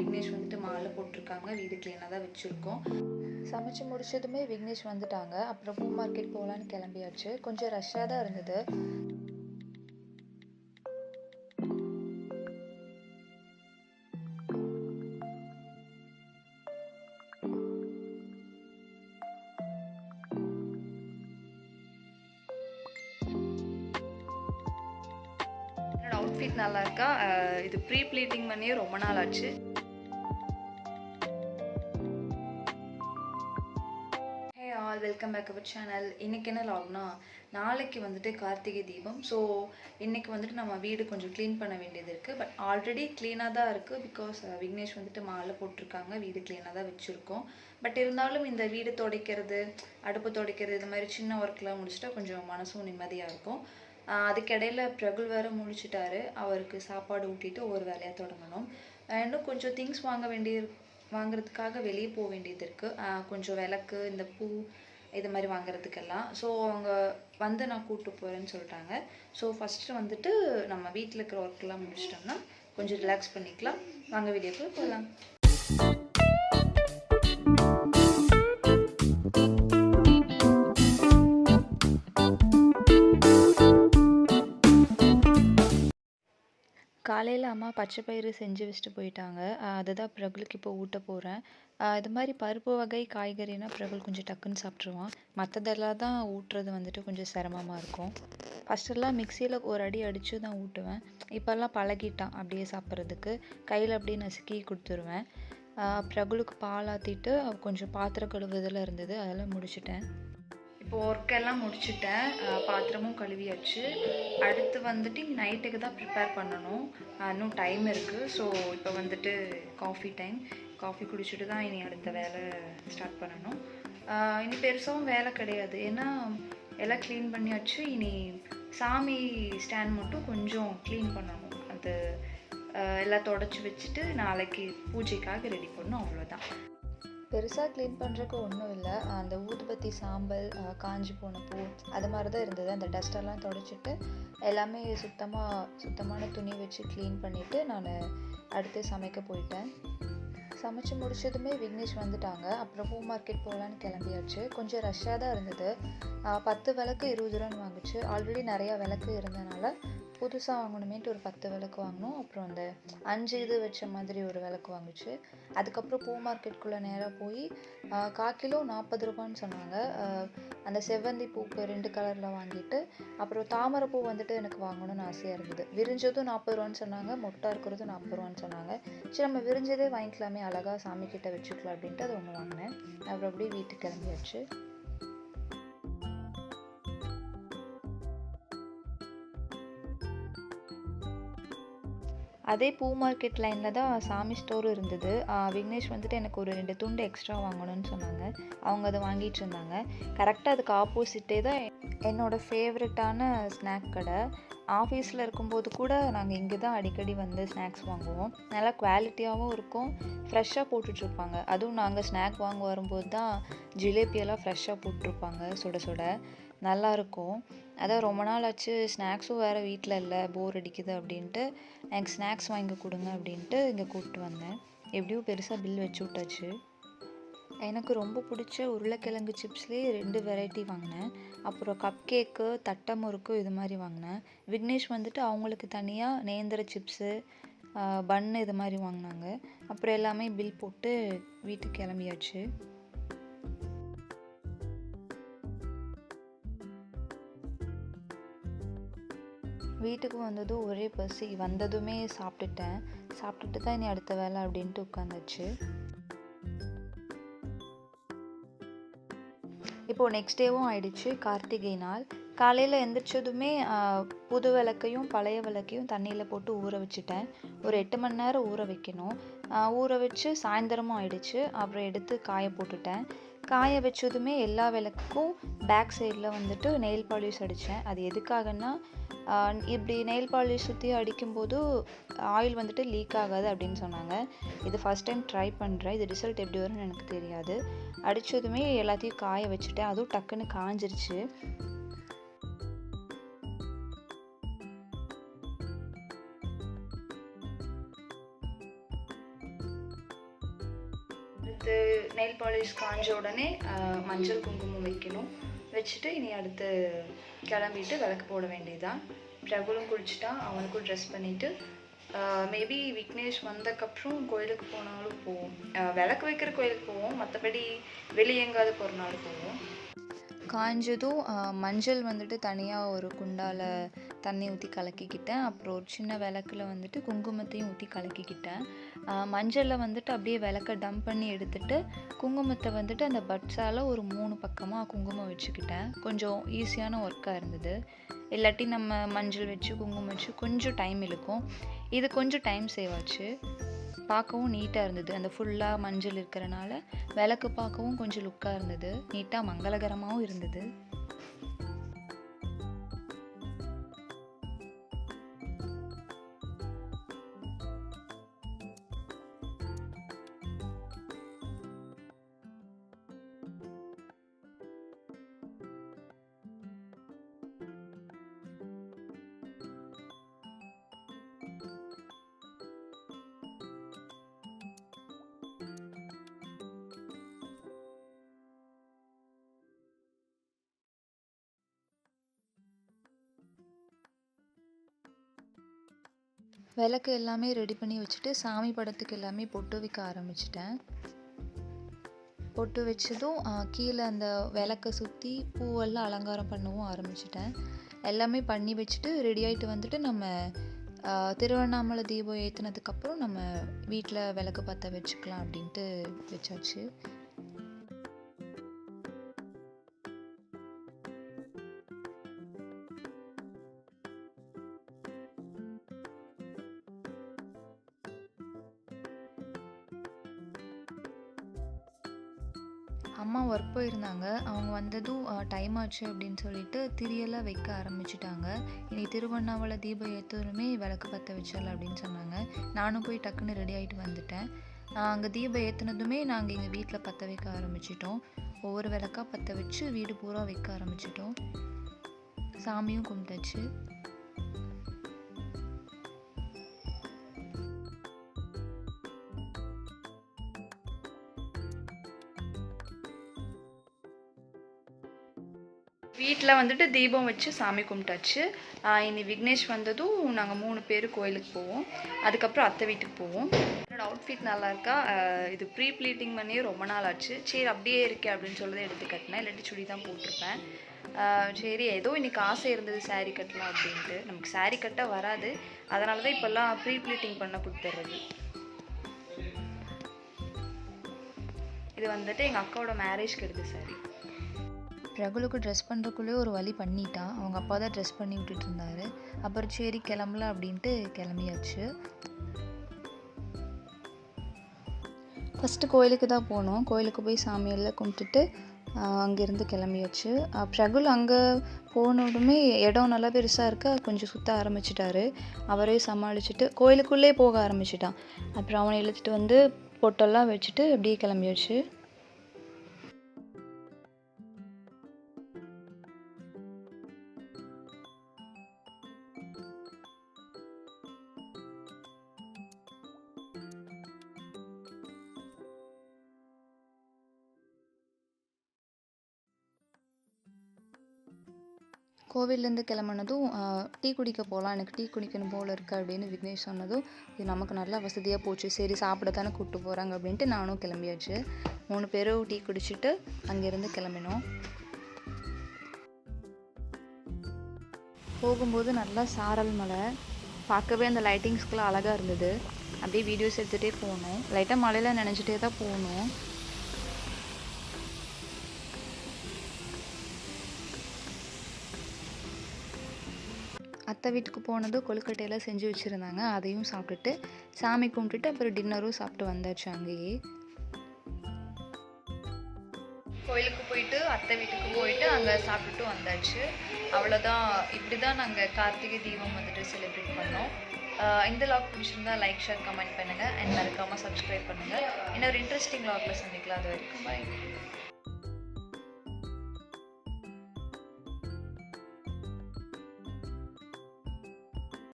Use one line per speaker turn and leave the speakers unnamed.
விக்னேஷ் வந்துட்டு மாலை போட்டிருக்காங்க. வீடு க்ளீனாக தான் வச்சுருக்கோம். சமைச்சு முடிச்சதுமே விக்னேஷ் வந்துட்டாங்க. அப்புறம் பூ மார்க்கெட் போகலான்னு கிளம்பியாச்சு. கொஞ்சம் ரஷ்ஷாக தான் இருந்தது. அவுட்ஃபிட் நல்லா இருக்கா? இது ப்ரீ ப்ளீட்டிங் பண்ணியே ரொம்ப நாள் ஆச்சு. வெல்கம் பேக் அவர் சேனல் இன்றைக்கி என்ன லாக்னா நாளைக்கு வந்துட்டு கார்த்திகை தீபம். ஸோ இன்றைக்கி வந்துட்டு நம்ம வீடு கொஞ்சம் க்ளீன் பண்ண வேண்டியது இருக்குது பட் ஆல்ரெடி க்ளீனாக தான் இருக்குது பிகாஸ் விக்னேஷ் வந்துட்டு மாலை போட்டிருக்காங்க. வீடு க்ளீனாக தான் வச்சுருக்கோம். பட் இருந்தாலும் இந்த வீடு துடைக்கிறது அடுப்பு துடைக்கிறது இது மாதிரி சின்ன ஒர்க்லாம் முடிச்சிட்டா கொஞ்சம் மனசும் நிம்மதியாக இருக்கும். அதுக்கிடையில் பிரகுல் வேறு முழிச்சிட்டாரு அவருக்கு சாப்பாடு ஊட்டிட்டு ஒரு வேலையாக தொடங்கணும். இன்னும் கொஞ்சம் திங்ஸ் வாங்க வேண்டிய வாங்குறதுக்காக வெளியே போக வேண்டியது இருக்குது கொஞ்சம் விளக்கு இந்த பூ இது மாதிரி வாங்குறதுக்கெல்லாம். ஸோ அவங்க வந்து நான் கூப்பிட்டு போகிறேன்னு சொல்லிட்டாங்க. ஸோ ஃபஸ்ட்டு வந்துட்டு நம்ம வீட்டில் இருக்கிற ஒர்க்கெல்லாம் முடிச்சிட்டோம்னா கொஞ்சம் ரிலாக்ஸ் பண்ணிக்கலாம். வாங்க வீடியோக்குள்ளே போகலாம் காலையில் அம்மா பச்சை பயிறு செஞ்சு வச்சுட்டு போயிட்டாங்க. அதுதான் பிரகுலுக்கு இப்போ ஊட்ட போகிறேன் இது மாதிரி பருப்பு வகை காய்கறினா பிரகுல் கொஞ்சம் டக்குன்னு சாப்பிட்ருவான் மற்றதெல்லாம் தான் ஊட்டுறது வந்துட்டு கொஞ்சம் சிரமமாக இருக்கும். ஃபஸ்ட்டெல்லாம் மிக்சியில் ஒரு அடி அடித்து தான் ஊட்டுவேன். இப்போல்லாம் பழகிட்டான் அப்படியே சாப்பிட்றதுக்கு. கையில் அப்படியே நசுக்கி கொடுத்துருவேன். பிரகுலுக்கு பால் ஆற்றிட்டு கொஞ்சம் பாத்திரம் கழுவுதல் இருந்தது. அதெல்லாம் முடிச்சிட்டேன். இப்போ ஒர்க்கெல்லாம் முடிச்சுட்டேன். பாத்திரமும் கழுவியாச்சு. அடுத்து வந்துட்டு நைட்டுக்கு தான் ப்ரிப்பேர் பண்ணணும். இன்னும் டைம் இருக்குது ஸோ இப்போ வந்துட்டு காஃபி டைம் காஃபி குடிச்சிட்டு தான் இனி அடுத்த வேலை ஸ்டார்ட் பண்ணணும். இனி பெருசாகவும் வேலை கிடையாது. ஏன்னா எல்லாம் க்ளீன் பண்ணியாச்சு. இனி சாமி ஸ்டாண்ட் மட்டும் கொஞ்சம் க்ளீன் பண்ணணும். அது எல்லாம் தொடச்சி வச்சுட்டு நாளைக்கு பூஜைக்காக ரெடி பண்ணணும். அவ்வளோதான் பெருசாக க்ளீன் பண்ணுறக்கு ஒன்றும் இல்லை. அந்த ஊதுபத்தி சாம்பல் காஞ்சி காஞ்சு போன பூ அது மாதிரி தான் இருந்தது. அந்த டஸ்டெல்லாம் தொடச்சிட்டு எல்லாமே சுத்தமாக சுத்தமான துணி வச்சு க்ளீன் பண்ணிவிட்டு நான் அடுத்து சமைக்க போயிட்டேன். சமைச்சு முடிச்சதுமே விக்னேஷ் வந்துட்டாங்க. அப்புறம் பூ மார்க்கெட் போகலான்னு கிளம்பியாச்சு. கொஞ்சம் ரஷ்ஷாக தான் இருந்தது. பத்து விளக்கு இருபது ரூபான்னு வாங்குச்சு. ஆல்ரெடி நிறையா விளக்கு இருந்தனால புதுசாக வாங்கணுமேட்டு ஒரு பத்து விளக்கு வாங்கினோம். அப்புறம் அந்த அஞ்சு இது வச்ச மாதிரி ஒரு விளக்கு வாங்குச்சு. அதுக்கப்புறம் பூ மார்க்கெட்டுக்குள்ளே நேராக போய் கால் கா கிலோ நாற்பது ரூபான்னு சொன்னாங்க. அந்த செவ்வந்தி பூக்கு ரெண்டு கலரில் வாங்கிட்டு அப்புறம் தாமரை பூ வந்துட்டு எனக்கு வாங்கணும்னு ஆசையாக இருந்தது விரிஞ்சதும் நாற்பது ரூபான்னு சொன்னாங்க மொட்டாக இருக்கிறதும் நாற்பது ரூபான்னு சொன்னாங்க. சரி நம்ம விரிஞ்சதே வாங்கிக்கலாமே அழகாக சாமி கிட்ட வச்சுக்கலாம் அப்படின்ட்டு அது ஒன்று வாங்கினேன். அப்புறம் அப்படியே வீட்டுக்கு கிளம்பியாச்சு. அதே பூ மார்க்கெட் லைனில் தான் சாமி ஸ்டோரும் இருந்தது. விக்னேஷ் வந்துட்டு எனக்கு ஒரு ரெண்டு துண்டு எக்ஸ்ட்ரா வாங்கணும்னு சொன்னாங்க. அவங்க அதை வாங்கிட்டு இருந்தாங்க. கரெக்டாக அதுக்கு ஆப்போசிட்டே தான் என்னோடய ஃபேவரட்டான ஸ்நாக் கடை. ஆஃபீஸில் இருக்கும்போது கூட நாங்கள் இங்கே தான் அடிக்கடி வந்து ஸ்நாக்ஸ் வாங்குவோம். நல்லா குவாலிட்டியாகவும் இருக்கும். ஃப்ரெஷ்ஷாக போட்டுட்ருப்பாங்க அதுவும் நாங்கள் ஸ்நாக் வாங்க வரும்போது தான் ஜிலேபியெல்லாம் ஃப்ரெஷ்ஷாக போட்டிருப்பாங்க சுட சுட. நல்லாயிருக்கும். அதான் ரொம்ப நாள் ஆச்சு ஸ்நாக்ஸும் வேறு வீட்டில் இல்லை போர் அடிக்குது அப்படின்ட்டு. எனக்கு ஸ்நாக்ஸ் வாங்கி கொடுங்க அப்படின்ட்டு இங்கே கூப்பிட்டு வந்தேன். எப்படியும் பெருசாக பில் வச்சு விட்டாச்சு. எனக்கு ரொம்ப பிடிச்ச உருளைக்கிழங்கு சிப்ஸ்லேயே ரெண்டு வெரைட்டி வாங்கினேன். அப்புறம் கப் கேக்கு தட்டை முறுக்கு இது மாதிரி வாங்கினேன். விக்னேஷ் வந்துட்டு அவங்களுக்கு தனியாக நேந்திர சிப்ஸு பன்னு இது மாதிரி வாங்கினாங்க. அப்புறம் எல்லாமே பில் போட்டு வீட்டுக்கு கிளம்பியாச்சு. வீட்டுக்கு வந்ததும் ஒரே பசி வந்ததுமே சாப்பிட்டுட்டேன். சாப்பிட்டுட்டு தான் இனி அடுத்த வேலை அப்படின்ட்டு உட்காந்துச்சு இப்போது நெக்ஸ்ட் டேவும் ஆயிடுச்சு கார்த்திகை நாள். காலையில் எந்திரிச்சதுமே ஆஹ், புது விளக்கையும் பழைய விளக்கையும் தண்ணியில் போட்டு ஊற வச்சுட்டேன். ஒரு எட்டு மணி நேரம் ஊற வைக்கணும். ஆஹ், ஊற வச்சு சாயந்தரமும் ஆயிடுச்சு. அப்புறம் எடுத்து காய போட்டுட்டேன். காய வச்சதுமே எல்லா விளக்குக்கும் பேக் சைடில் வந்துட்டு நெயில் பாலிஷ் அடித்தேன் அது எதுக்காகன்னா இப்படி நெயில் பாலிஷ் சுற்றி அடிக்கும்போது ஆயில் வந்துட்டு லீக் ஆகாது அப்படின்னு சொன்னாங்க. இது ஃபஸ்ட் டைம் ட்ரை பண்ணுறேன் இது ரிசல்ட் எப்படி வரும்னு எனக்கு தெரியாது. அடித்ததுமே எல்லாத்தையும் காய வச்சுட்டேன். அதுவும் டக்குன்னு காஞ்சிருச்சு. அடுத்து நெயில் பாலிஷ் காஞ்ச உடனே மஞ்சள் குங்குமம் வைக்கணும். வச்சுட்டு இனி அடுத்து கிளம்பிட்டு விளக்கு போட வேண்டியதுதான். பிரபுலும் குளிச்சுட்டான் அவனுக்கும் ட்ரெஸ் பண்ணிவிட்டு மேபி விக்னேஷ் வந்தக்கப்புறம் கோயிலுக்கு போனாலும் போவோம். விளக்கு வைக்கிற கோயிலுக்கு போவோம். மற்றபடி வெளியே எங்காவது போகிறனாலும் போவோம். காஞ்சதும் மஞ்சள் வந்துட்டு தனியாக ஒரு குண்டால் தண்ணி ஊற்றி கலக்கிக்கிட்டேன். அப்புறம் ஒரு சின்ன விளக்குல வந்துட்டு குங்குமத்தையும் ஊற்றி கலக்கிக்கிட்டேன். மஞ்சளில் வந்துட்டு அப்படியே விளக்க டம்ப் பண்ணி எடுத்துட்டு குங்குமத்தை வந்துட்டு அந்த பட்ஸால் ஒரு மூணு பக்கமாக குங்குமம் வச்சுக்கிட்டேன். கொஞ்சம் ஈஸியான ஒர்க்காக இருந்தது. இல்லாட்டி நம்ம மஞ்சள் வச்சு குங்குமம் வச்சு கொஞ்சம் டைம் இழுக்கும். இது கொஞ்சம் டைம் சேவ் ஆச்சு. பார்க்கவும் நீட்டாக இருந்தது. அந்த ஃபுல்லாக மஞ்சள் இருக்கிறனால விளக்கு பார்க்கவும் கொஞ்சம் லுக்காக இருந்தது. நீட்டாக மங்களகரமாகவும் இருந்தது. விளக்கு எல்லாமே ரெடி பண்ணி வச்சுட்டு சாமி படத்துக்கு எல்லாமே பொட்டு வைக்க ஆரம்பிச்சிட்டேன். பொட்டு வச்சதும் கீழே அந்த விளக்கை சுற்றி பூவெல்லாம் அலங்காரம் பண்ணவும் ஆரம்பிச்சிட்டேன். எல்லாமே பண்ணி வச்சுட்டு ரெடி ஆகிட்டு வந்துட்டு நம்ம திருவண்ணாமலை தீபம் ஏற்றுனதுக்கப்புறம் நம்ம வீட்டில் விளக்கு பற்ற வச்சுக்கலாம் அப்படின்ட்டு வச்சாச்சு. அம்மா ஒர்க் போயிருந்தாங்க. அவங்க வந்ததும் டைம் ஆச்சு அப்படின்னு சொல்லிட்டு திரியெல்லாம் வைக்க ஆரம்பிச்சிட்டாங்க. இனி திருவண்ணாமலை தீபம் ஏற்றதுமே விளக்கு பற்ற வச்சிடலாம் அப்படின்னு சொன்னாங்க. நானும் போய் டக்குன்னு ரெடி ஆகிட்டு வந்துட்டேன். அங்கே தீபம் ஏற்றுனதுமே நாங்கள் எங்கள் வீட்டில் பற்ற வைக்க ஆரம்பிச்சிட்டோம். ஒவ்வொரு விளக்கா பற்ற வச்சு வீடு பூரா வைக்க ஆரம்பிச்சிட்டோம். சாமியும் கும்பிட்டாச்சு. வீட்டில் வந்துட்டு தீபம் வச்சு சாமி கும்பிட்டாச்சு. இனி விக்னேஷ் வந்ததும் நாங்கள் மூணு பேர் கோயிலுக்கு போவோம். அதுக்கப்புறம் அத்தை வீட்டுக்கு போவோம். என்னோடய அவுட்ஃபிட் நல்லா இருக்கா? இது ப்ரீ ப்ளீட்டிங் பண்ணியே ரொம்ப நாள் ஆச்சு. சரி அப்படியே இருக்கே அப்படின்னு சொல்லி எடுத்து கட்டினேன் இல்லாட்டி சுடி தான் போட்டிருப்பேன். சரி ஏதோ இன்னைக்கு ஆசை இருந்தது சாரீ கட்டலாம் அப்படின்ட்டு. நமக்கு சாரீ கட்ட வராது. அதனால தான் இப்போல்லாம் ப்ரீ ப்ளீட்டிங் பண்ண கொடுத்துட்றது இது வந்துட்டு எங்கள் அக்காவோட மேரேஜ்க்கு எடுத்த saree. ரகுலுக்கு ட்ரெஸ் பண்ணுறக்குள்ளேயே ஒரு வழி பண்ணிட்டான் அவங்க அப்பா தான் ட்ரெஸ் பண்ணி விட்டுட்டு இருந்தாரு அப்புறம் சரி கிளம்பலாம் அப்படின்ட்டு கிளம்பியாச்சு. ஃபஸ்ட்டு கோயிலுக்கு தான் போனோம். கோயிலுக்கு போய் சாமியெல்லாம் கும்பிட்டுட்டு அங்கேருந்து கிளம்பியாச்சு. பிரகுல் அங்கே போனோடுமே இடம் நல்லா பெருசாக இருக்க. கொஞ்சம் சுற்ற ஆரம்பிச்சிட்டாரு. அவரே சமாளிச்சுட்டு கோயிலுக்குள்ளே போக ஆரம்பிச்சிட்டான். அப்புறம் அவனை இழுத்துட்டு வந்து பொட்டெல்லாம் வச்சுட்டு அப்படியே கிளம்பியாச்சு. கோவில்லேருந்து கிளம்புனதும் டீ குடிக்க போகலாம் எனக்கு டீ குடிக்கணும் போல் இருக்கு அப்படின்னு விக்னேஷ் சொன்னதும் இது நமக்கு நல்லா வசதியாக போச்சு. சரி சாப்பிட தானே கூப்பிட்டு போகிறாங்க அப்படின்ட்டு நானும் கிளம்பியாச்சு. மூணு பேரும் டீ குடிச்சிட்டு அங்கேருந்து கிளம்பினோம். போகும்போது நல்லா சாரல் மலை. பார்க்கவே அந்த லைட்டிங்ஸ்க்குலாம் அழகாக இருந்தது. அப்படியே வீடியோஸ் எடுத்துகிட்டே போனோம். லைட்டாக மழையில் நினச்சிட்டே தான் போகணும் அத்தை வீட்டுக்கு போனதும் கொழுக்கட்டையெல்லாம் செஞ்சு வச்சுருந்தாங்க. அதையும் சாப்பிட்டுட்டு சாமி கும்பிட்டுட்டு அப்புறம் டின்னரும் சாப்பிட்டு வந்தாச்சு அங்கேயே. கோயிலுக்கு போயிட்டு அத்தை வீட்டுக்கு போயிட்டு அங்கே சாப்பிட்டுட்டு வந்தாச்சு. அவ்வளோதான் இப்படி தான் நாங்கள் கார்த்திகை தீபம் வந்துட்டு செலிப்ரேட் பண்ணோம். இந்த லாக் பிடிச்சிருந்தா லைக் ஷேர் கமெண்ட் பண்ணுங்கள் அண்ட் மறக்காமல் சப்ஸ்கிரைப் பண்ணுங்கள் இன்னொரு இன்ட்ரெஸ்டிங் லாக்ல சந்திக்கலாம். அது வரைக்கும் பாய்